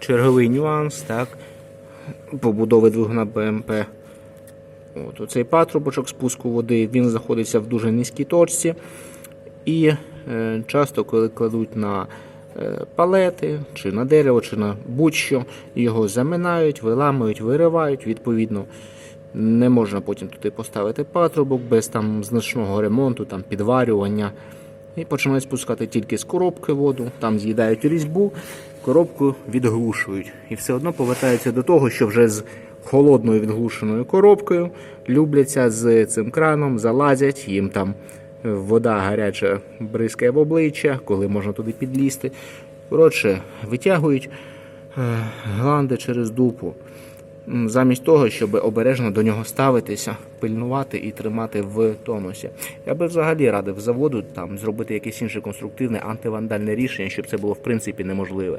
черговий нюанс, так, побудови двигуна БМП. От, оцей патрубочок спуску води він знаходиться в дуже низькій точці. І е, часто, коли кладуть на е, палети, чи на дерево, чи на будь-що, його заминають, виламують, виривають. Відповідно, не можна потім туди поставити патрубок без там значного ремонту, там підварювання. І починають спускати тільки з коробки воду, там з'їдають різьбу, коробку відглушують. І все одно повертаються до того, що вже з холодною відглушеною коробкою любляться з цим краном, залазять, їм там вода гаряча бризкає в обличчя, коли можна туди підлізти. Коротше, витягують е, гланди через дупу. Замість того, щоб обережно до нього ставитися, пильнувати і тримати в тонусі. Я би взагалі радив заводу там зробити якесь інше конструктивне антивандальне рішення, щоб це було в принципі неможливе.